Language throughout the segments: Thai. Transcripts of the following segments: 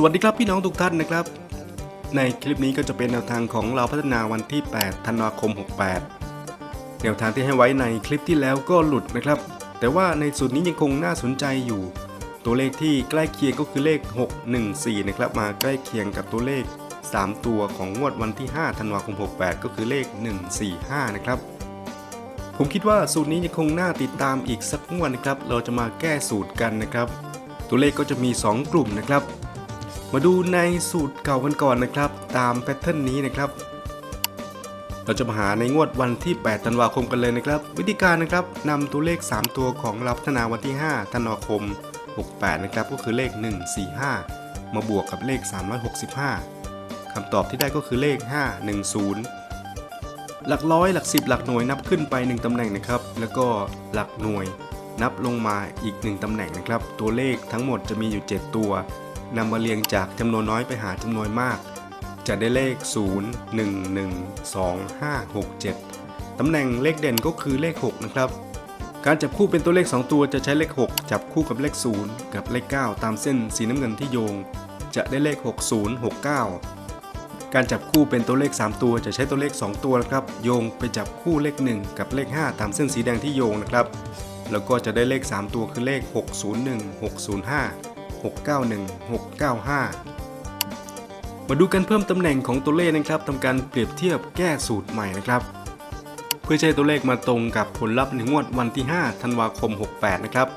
สวัสดีครับพี่น้องทุกท่านนะครับ ในคลิปนี้ก็จะเป็นแนวทางของเราพัฒนาวันที่ 8 ธันวาคม 68 แนวทางที่ให้ไว้ในคลิปที่แล้วก็หลุดนะครับ แต่ว่าในสูตรนี้ยังคงน่าสนใจอยู่ ตัวเลขที่ใกล้เคียงก็คือเลข 614 นะครับ มาใกล้เคียงกับตัวเลข 3 ตัวของงวดวันที่ 5 ธันวาคม 68 ก็คือเลข 145 นะครับ ผมคิดว่าสูตรนี้ยังคงน่าติดตามอีกสักงวดนะครับ เราจะมาแก้สูตรกันนะครับ ตัวเลขก็จะมี 2 กลุ่มนะครับ มาดูในสูตรเก่ากันก่อนนะครับ ตามแพทเทิร์นนี้นะครับ เราจะมาหาในงวดวันที่ 8 ธันวาคมกันเลยนะครับ วิธีการนะครับนำตัวเลข 3 ตัวของเราพัฒนาวันที่ 5 ธันวาคม 68 นะครับ ก็คือเลข 145 มาบวกกับเลข 365คำตอบที่ได้ก็คือเลข 510 หลักร้อยหลักสิบหลักหน่วยนับขึ้นไป 1ตำแหน่งนะครับ แล้วก็หลักหน่วยนับลงมาอีก 1ตำแหน่งนะครับ ตัวเลขทั้งหมดจะมีอยู่ 7 ตัว นำมาเรียงจากจำนวนน้อยไปหาจำนวนมาก จะได้เลข 0 1 1 2 5 6 7 ตำแหน่งเลขเด่นก็คือเลข 6 นะครับ การจับคู่เป็นตัวเลข 2 ตัวจะใช้เลข 6 จับคู่กับเลข 0 กับเลข 9 ตามเส้นสีน้ำเงินที่โยง จะได้เลข 60 69 การจับคู่เป็นตัวเลข 3 ตัวจะใช้ตัวเลข 2 ตัวนะครับ โยงไปจับคู่เลข 1 กับเลข 5 ตามเส้นสีแดงที่โยงนะครับ แล้วก็จะได้เลข 3 ตัวคือเลข 601 605 691 695 มาดูกันเพิ่มตำแหน่งของตัวเลขนะครับทำการเปรียบเทียบแก้สูตรใหม่นะครับ เพื่อใช้ตัวเลขมาตรงกับผลลัพธ์ในงวดวันที่ 5 ธันวาคม 68 นะครับ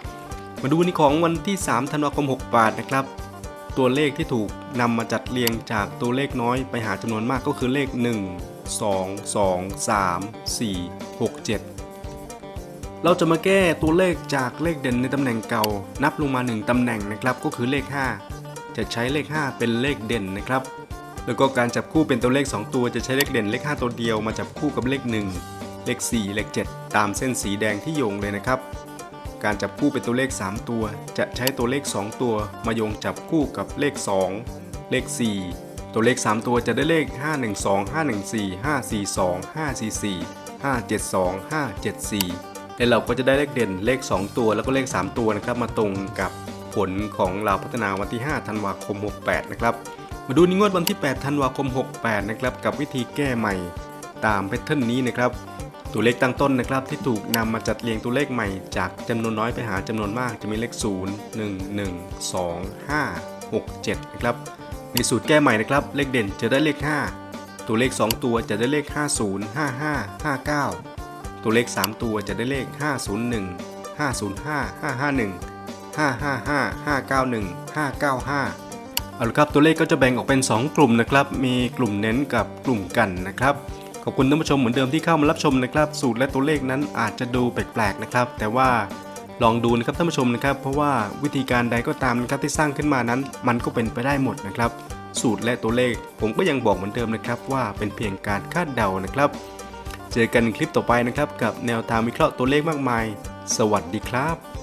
มาดูในของวันที่ 3 ธันวาคม 68 นะครับ ตัวเลขที่ถูกนำมาจัดเรียงจากตัวเลขน้อยไปหาจำนวนมากก็คือเลข 1 2 2 3 4 6 7 เราจะมาแก้ตัวเลขจากเลขเด่นในตำแหน่งเก่า นับลงมา 1ตำแหน่งนะครับก็คือเลข 5 จะใช้เลข 5 เป็นเลขเด่นนะครับ แล้วก็การจับคู่เป็นตัวเลข 2 ตัวจะใช้เลขเด่นเลข 5 ตัวเดียวมาจับคู่กับเลข 1 เลข 4 เลข 7 ตามเส้นสีแดงที่โยงเลยนะครับ การจับคู่เป็นตัวเลข 3 ตัว จะใช้ตัวเลข 2 ตัวมาโยงจับคู่กับเลข 2 เลข 4 ตัวเลข 3 ตัวจะได้เลข 512 514 542 544 572 574 และเราก็จะได้เลขเด่นเลข 2 ตัวแล้วก็เลข 3 ตัวนะครับมาตรงกับผลของเราพัฒนาวันที่ 5 ธันวาคม 68 นะครับ มาดูในงวดวันที่ 8 ธันวาคม 68 นะครับกับวิธีแก้ใหม่ตามแพทเทิร์นนี้นะครับตัวเลขตั้งต้นนะครับที่ถูกนำมาจัดเรียงตัวเลขใหม่จากจำนวนน้อยไปหาจำนวนมากจะมีเลข 0 1 1 2 5 6 7 นะครับ ในสูตรแก้ใหม่นะครับ เลขเด่นจะได้เลข 5 ตัวเลข 2 ตัวจะได้เลข 50 55 59 ตัวเลข 3 ตัวจะได้เลข 501 505 551 555 591 595 เอาละครับตัวเลขก็จะแบ่งออกเป็น 2 กลุ่มนะครับ มีกลุ่มเน้นกับกลุ่มกันนะครับ ขอบคุณท่านผู้ชมเหมือนเดิมที่เข้ามารับชมนะครับ สูตรและตัวเลขนั้นอาจจะดูแปลกๆนะครับ แต่ว่าลองดูนะครับท่านผู้ชมนะครับ เพราะว่าวิธีการใดก็ตามนะครับที่สร้างขึ้นมานั้น มันก็เป็นไปได้หมดนะครับ สูตรและตัวเลข ผมก็ยังบอกเหมือนเดิมนะครับว่าเป็นเพียงการคาดเดานะครับ เจอกันในคลิปต่อไปนะครับ กับแนวทางวิเคราะห์ตัวเลขมากมาย สวัสดีครับ